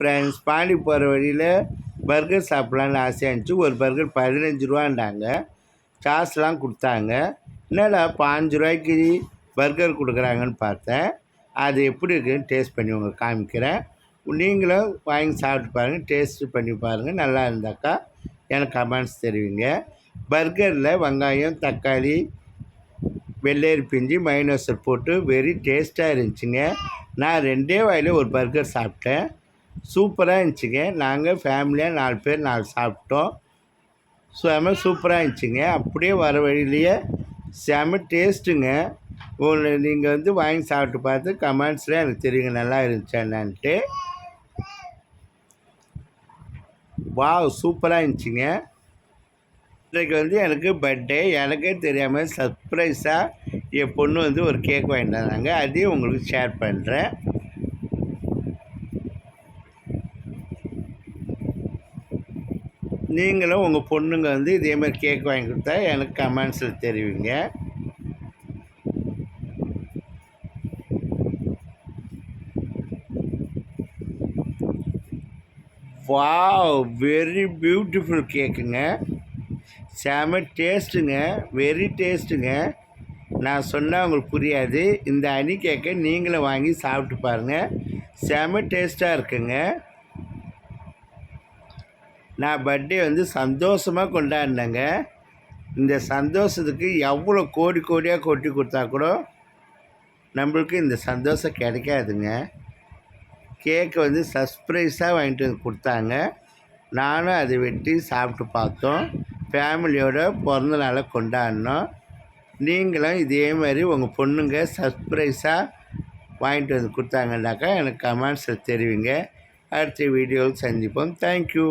Friends Pandi போகிற வழியில் burger சாப்பிட்லான்னு ஆசையாக இருந்துச்சு. ஒரு பர்கர் பதினஞ்சு ரூபாண்டாங்க காசுலாம் கொடுத்தாங்க. என்னடா பாஞ்சு ரூபாய்க்கு பர்கர் கொடுக்குறாங்கன்னு பார்த்தேன். அது எப்படி இருக்குன்னு டேஸ்ட் பண்ணி உங்களுக்கு காமிக்கிறேன். நீங்களும் வாங்கி சாப்பிட்டு பாருங்கள் டேஸ்ட்டு பண்ணி பாருங்கள் நல்லா இருந்தாக்கா எனக்கு கமெண்ட்ஸ் தெரிவிங்க. பர்கரில் வெங்காயம் தக்காளி வெள்ளேரி பிஞ்சு மைனோசர் போட்டு வெரி டேஸ்ட்டாக இருந்துச்சுங்க. நான் ரெண்டே வாயில் ஒரு பர்கர் சாப்பிட்டேன். சூப்பராக இருந்துச்சுங்க. நாங்கள் ஃபேமிலியாக நாலு பேர் நாலு சாப்பிட்டோம். செம சூப்பராக இருந்துச்சுங்க. அப்படியே வர வழியிலேயே செம டேஸ்ட்டுங்க உங்களை நீங்கள் வந்து வாங்கி சாப்பிட்டு பார்த்து கமெண்ட்ஸில் எனக்கு தெரியுங்க நல்லா இருந்துச்சா என்னான்ட்டு. வா சூப்பராக இருந்துச்சுங்க. இன்றைக்கு வந்து எனக்கு பர்த்டே எனக்கே தெரியாமல் சர்ப்ரைஸாக என் பொண்ணு வந்து ஒரு கேக் வாங்கிட்டு வந்தாங்க. அதையும் உங்களுக்கு ஷேர் பண்ணுறேன் நீங்களும் உங்கள் பொண்ணுங்க வந்து இதேமாதிரி கேக் வாங்கி கொடுத்தா எனக்கு கமெண்ட்ஸில் தெரிவிங்க. வாவ் வெரி பியூட்டிஃபுல் கேக்குங்க செம டேஸ்ட்டுங்க வெரி டேஸ்ட்டுங்க நான் சொன்னால் உங்களுக்கு புரியாது. இந்த அணி கேக்கை நீங்களும் வாங்கி சாப்பிட்டு பாருங்கள் செம டேஸ்ட்டாக இருக்குங்க. நான் பர்த்டே வந்து சந்தோஷமாக கொண்டாடினேங்க. இந்த சந்தோஷத்துக்கு எவ்வளோ கோடி கோடியாக கொட்டி கொடுத்தா கூட நம்மளுக்கு இந்த சந்தோஷம் கிடைக்காதுங்க. கேக்கை வந்து சர்ப்ரைஸாக வாங்கிட்டு வந்து கொடுத்தாங்க. நானும் அதை வெட்டி சாப்பிட்டு பார்த்தோம். ஃபேமிலியோட பிறந்த நாளை கொண்டாடினோம். நீங்களும் இதே மாதிரி உங்கள் பொண்ணுங்க சர்ப்ரைஸாக வாங்கிட்டு வந்து கொடுத்தாங்கன்னாக்கா எனக்கு கமெண்ட்ஸில் தெரிவிங்க. அடுத்த வீடியோவில் சந்திப்போம். தேங்க்யூ